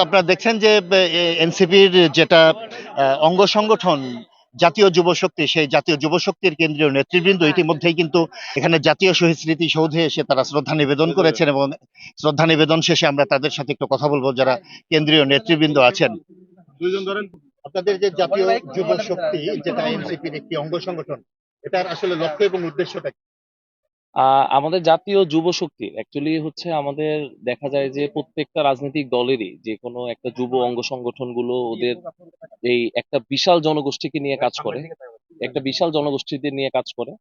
আপনারা দেখছেন যে এনসিপির যেটা অঙ্গ সংগঠন জাতীয় যুব শক্তি সেই জাতীয় যুব শক্তির কেন্দ্রীয় নেতৃবৃন্দ ইতিমধ্যেই কিন্তু এখানে জাতীয় শহীদ স্মৃতি সৌধে এসে তারা শ্রদ্ধা নিবেদন করেছেন এবং শ্রদ্ধা নিবেদন শেষে আমরা তাদের সাথে একটু কথা বলব যারা কেন্দ্রীয় নেতৃবৃন্দ আছেন আপনাদের যে জাতীয় যুব শক্তি যেটা এনসিপির একটি অঙ্গ সংগঠন এটার আসলে লক্ষ্য এবং উদ্দেশ্যটা কি? আমাদের জাতীয় যুব শক্তি অ্যাকচুয়ালি হচ্ছে আমাদের দেখা যায় যে প্রত্যেকটা রাজনৈতিক দলেরই যে কোনো একটা যুব অঙ্গ সংগঠনগুলো ওদের এই একটা বিশাল জনগোষ্ঠীকে নিয়ে কাজ করে, একটা বিশাল জনগোষ্ঠীদের নিয়ে কাজ করে।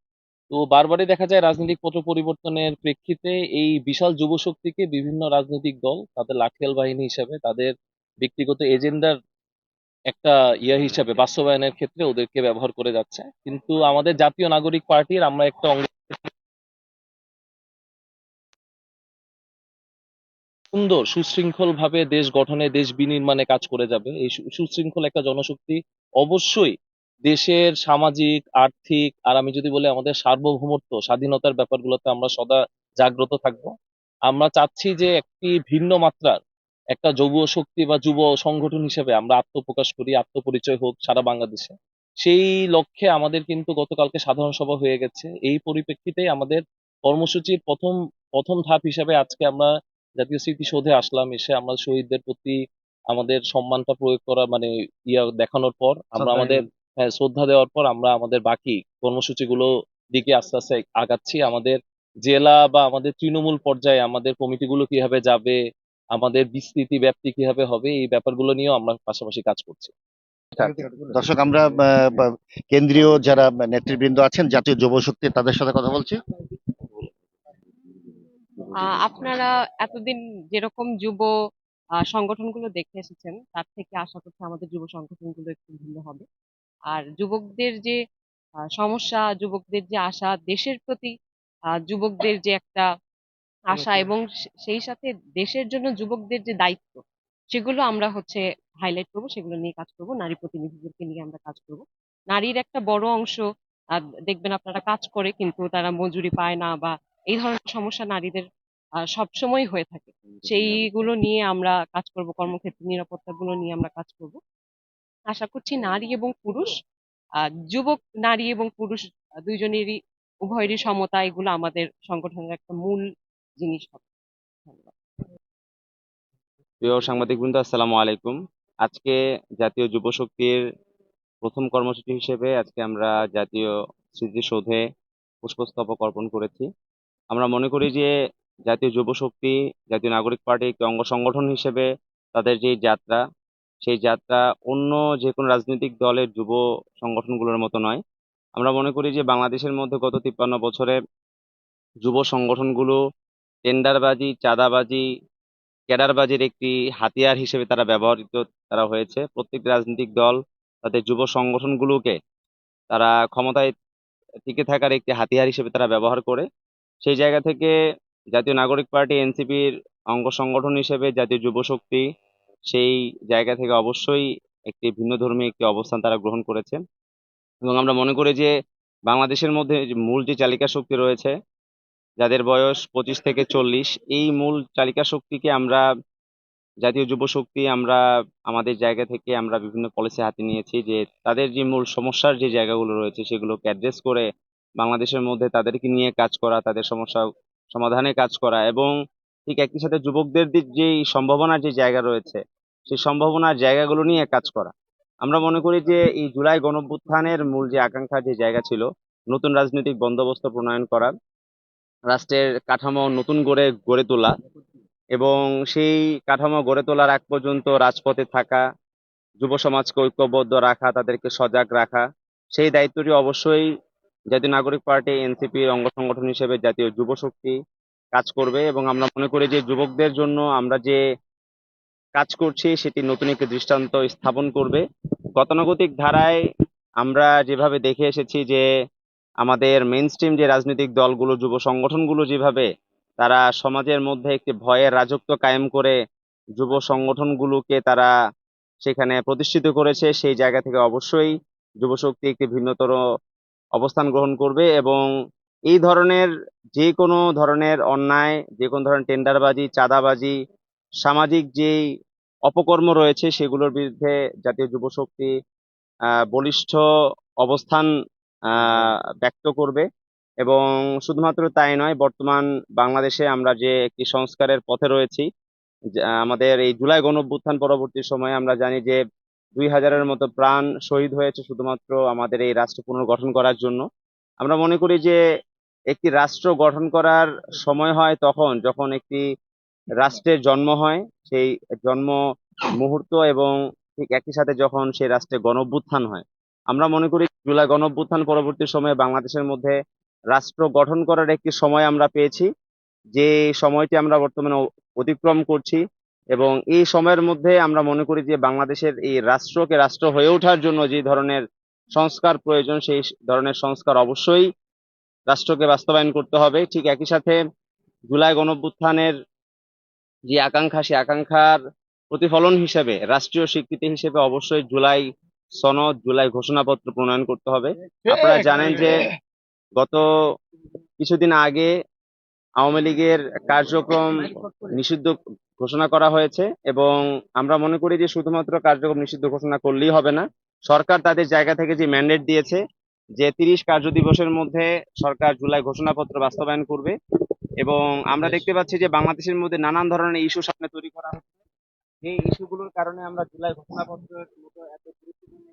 তো বারবারই দেখা যায় রাজনৈতিক পট পরিবর্তনের প্রেক্ষিতে এই বিশাল যুব শক্তিকে বিভিন্ন রাজনৈতিক দল, তাদের লাঠিয়াল বাহিনী হিসাবে, তাদের ব্যক্তিগত এজেন্ডার একটা ইয়ে হিসাবে, বাস্তবায়নের ক্ষেত্রে ওদেরকে ব্যবহার করে যাচ্ছে। কিন্তু আমাদের জাতীয় নাগরিক পার্টির আমরা একটা অঙ্গ সুন্দর সুশৃঙ্খল ভাবে দেশ গঠনে, দেশ বিনির্মাণে কাজ করে যাবে। এই সুশৃঙ্খল একটা জনশক্তি অবশ্যই দেশের সামাজিক, আর্থিক আর আমি যদি বলি আমাদের সার্বভৌমত্ব, স্বাধীনতার ব্যাপারগুলোতে আমরা সদা জাগ্রত থাকব। আমরা চাচ্ছি যে একটি ভিন্ন মাত্রার একটা যুব শক্তি বা যুব সংগঠন হিসেবে আমরা আত্মপ্রকাশ করি, আত্মপরিচয় হোক সারা বাংলাদেশে। সেই লক্ষ্যে আমাদের কিন্তু গতকালকে সাধারণ সভা হয়ে গেছে। এই পরিপ্রেক্ষিতে আমাদের কর্মসূচির প্রথম প্রথম ধাপ হিসাবে আজকে আমরা জাতীয় স্মৃতিসৌধে আসলাম এসে আমরা শহীদদের প্রতি আমাদের সম্মানটা প্রয়োগ করা মানে ইয়া দেখানোর পর আমরা আমাদের হ্যাঁ, শ্রদ্ধা দেওয়ার পর আমরা আমাদের বাকি কর্মসূচিগুলো দিকে আস্তে আস্তে আগাচ্ছি। আমাদের জেলা বা আমাদের তৃণমূল পর্যায়ে আমাদের কমিটিগুলো কীভাবে যাবে আমাদের বিস্তৃতি ব্যাপ্তি কীভাবে হবে এই ব্যাপারগুলো নিয়েও আমরা পাশাপাশি কাজ করছি। দর্শক আমরা আহ, কেন্দ্রীয় যারা নেতৃবৃন্দ আছেন জাতীয় যুব শক্তি তাদের সাথে কথা বলছি। আপনারা এতদিন যেরকম যুব সংগঠনগুলো দেখে এসেছেন তার থেকে আশা করছি আমাদের যুব সংগঠনগুলো একটু ভিন্ন হবে। আর যুবকদের যে সমস্যা যুবকদের যে আশা দেশের প্রতি যুবকদের যে একটা আশা এবং সেই সাথে দেশের জন্য যুবকদের যে দায়িত্ব সেগুলো আমরা হচ্ছে হাইলাইট করব সেগুলো নিয়ে কাজ করব নারী প্রতিনিধিদেরকে নিয়ে আমরা কাজ করব। নারীর একটা বড় অংশ আহ, দেখবেন আপনারা কাজ করে কিন্তু তারা মজুরি পায় না বা এই ধরনের সমস্যা নারীদের সব সময় হয়ে থাকে। সেইগুলো নিয়ে আমরা কাজ করব কর্মক্ষেত্রে নিরাপত্তাগুলো নিয়ে আমরা কাজ করব। আশা করছি নারী এবং পুরুষ যুবক নারী এবং পুরুষ দুইজনেরই উভয়েরই সমতা এগুলো আমাদের সংগঠনের একটা মূল জিনিস হবে। ধন্যবাদ। প্রিয় সাংবাদিকবৃন্দ আসসালামু আলাইকুম। আজকে জাতীয় যুব শক্তির প্রথম কর্মসূচি হিসেবে আজকে আমরা জাতীয় স্মৃতিসৌধে পুষ্পস্তবক অর্পণ করেছি। আমরা মনে করি যে জাতীয় যুব শক্তি, জাতীয় নাগরিক পার্টি, একটি অঙ্গ সংগঠন হিসেবে তাদের যে যাত্রা, সেই যাত্রা অন্য যে কোনো রাজনৈতিক দলের যুব সংগঠনগুলোর মতো নয়। আমরা মনে করি যে বাংলাদেশের মধ্যে গত তিপ্পান্ন বছরে যুব সংগঠনগুলো টেন্ডারবাজি, চাঁদাবাজি, ক্যাডারবাজির একটি হাতিয়ার হিসেবে তারা ব্যবহৃত তারা হয়েছে। প্রত্যেকটি রাজনৈতিক দল তাদের যুব সংগঠনগুলোকে তারা ক্ষমতায় টিকে থাকার একটি হাতিয়ার হিসেবে তারা ব্যবহার করে। সেই জায়গা থেকে জাতীয় নাগরিক পার্টি, এনসিপির অঙ্গ সংগঠন হিসেবে জাতীয় যুব শক্তি, সেই জায়গা থেকে অবশ্যই একটি ভিন্নধর্মী একটি অবস্থান তারা গ্রহণ করেছেন। এবং আমরা মনে করি যে বাংলাদেশের মধ্যে মূল যে চালিকা শক্তি রয়েছে, যাদের বয়স পঁচিশ থেকে চল্লিশ, এই মূল চালিকা শক্তিকে আমরা, জাতীয় যুব শক্তি আমরা, আমাদের জায়গা থেকে আমরা বিভিন্ন পলিসি হাতে নিয়েছি যে তাদের যে মূল সমস্যার যে জায়গাগুলো রয়েছে সেগুলোকে অ্যাড্রেস করে বাংলাদেশের মধ্যে তাদেরকে নিয়ে কাজ করা, তাদের সমস্যা সমাধানে কাজ করা এবং ঠিক একই সাথে যুবকদের যেই সম্ভাবনার যে জায়গা রয়েছে, সেই সম্ভাবনার জায়গাগুলো নিয়ে কাজ করা। আমরা মনে করি যে এই জুলাই গণঅভ্যুত্থানের মূল যে আকাঙ্ক্ষা যে জায়গা ছিল, নতুন রাজনৈতিক বন্দোবস্ত প্রণয়ন করা রাষ্ট্রের কাঠামো নতুন করে গড়ে তোলা এবং সেই কাঠামো গড়ে তোলার আগ পর্যন্ত রাজপথে থাকা যুব সমাজকে ঐক্যবদ্ধ রাখা, তাদেরকে সজাগ রাখা, সেই দায়িত্বটি অবশ্যই জাতীয় নাগরিক পার্টি এনসিপির অঙ্গ সংগঠন হিসেবে জাতীয় যুব শক্তি কাজ করবে এবং আমরা মনে করি যে যুবকদের জন্য আমরা যে কাজ করছি সেটি নতুন একটি দৃষ্টান্ত স্থাপন করবে। গতানুগতিক ধারায় আমরা যেভাবে দেখে এসেছি যে আমাদের মেন স্ট্রিম যে রাজনৈতিক দলগুলো, যুব সংগঠনগুলো যেভাবে তারা সমাজের মধ্যে একটি ভয়ের রাজত্ব কায়েম করে যুব সংগঠনগুলোকে তারা সেখানে প্রতিষ্ঠিত করেছে, সেই জায়গা থেকে অবশ্যই যুব শক্তি একটি ভিন্নতর অবস্থান গ্রহণ করবে এবং এই ধরনের যে কোনো ধরনের অন্যায় যে কোনো ধরনের টেন্ডারবাজি চাঁদাবাজি সামাজিক যেই অপকর্ম রয়েছে সেগুলোর বিরুদ্ধে জাতীয় যুব শক্তি আহ, বলিষ্ঠ অবস্থান ব্যক্ত করবে। এবং শুধুমাত্র তাই নয় বর্তমান বাংলাদেশে আমরা যে একটি সংস্কারের পথে রয়েছি আমাদের এই জুলাই গণঅভ্যুত্থান পরবর্তী সময়ে আমরা জানি যে দুই হাজারের মতো প্রাণ শহীদ হয়েছে শুধুমাত্র আমাদের এই রাষ্ট্র পুনর্গঠন করার জন্য। আমরা মনে করি যে একটি রাষ্ট্র গঠন করার সময় হয় তখন যখন একটি রাষ্ট্রের জন্ম হয়, সেই জন্ম মুহূর্ত এবং ঠিক একই সাথে যখন সেই রাষ্ট্রে গণভ্যুত্থান হয়। আমরা মনে করি জুলাই গণঅভ্যুত্থান পরবর্তী সময়ে বাংলাদেশের মধ্যে রাষ্ট্র গঠন করার একটি সময় আমরা পেয়েছি। যে সময়টি আমরা বর্তমানে অতিক্রম করছি এবং এই সময়ের মধ্যে আমরা মনে করি যে বাংলাদেশের এই রাষ্ট্রকে রাষ্ট্র হয়ে ওঠার জন্য যে ধরনের সংস্কার প্রয়োজন, সেই ধরনের সংস্কার অবশ্যই রাষ্ট্রকে বাস্তবায়ন করতে হবে। ঠিক একই সাথে জুলাই গণভ্যুত্থানের যে আকাঙ্ক্ষা, সেই আকাঙ্ক্ষার প্রতিফলন হিসেবে, রাষ্ট্রীয় স্বীকৃতি হিসেবে অবশ্যই জুলাই সনদ, জুলাই ঘোষণাপত্র প্রণয়ন করতে হবে। আপনারা জানেন যে গত কিছুদিন আগে আওয়ামী লীগের কার্যক্রম নিষিদ্ধ ঘোষণা করা হয়েছে এবং আমরা মনে করি যে শুধুমাত্র কার্যক্রম নিষিদ্ধ ঘোষণা করলেই হবে না। সরকার তাদের জায়গা থেকে যে ম্যান্ডেট দিয়েছে যে তিরিশ কার্য দিবসের মধ্যে সরকার জুলাই ঘোষণাপত্র বাস্তবায়ন করবে এবং আমরা দেখতে পাচ্ছি যে বাংলাদেশের মধ্যে নানান ধরনের ইস্যু সামনে তৈরি করা হচ্ছে। এই ইস্যুগুলোর কারণে আমরা জুলাই ঘোষণাপত্রের মতো এত গুরুত্বপূর্ণ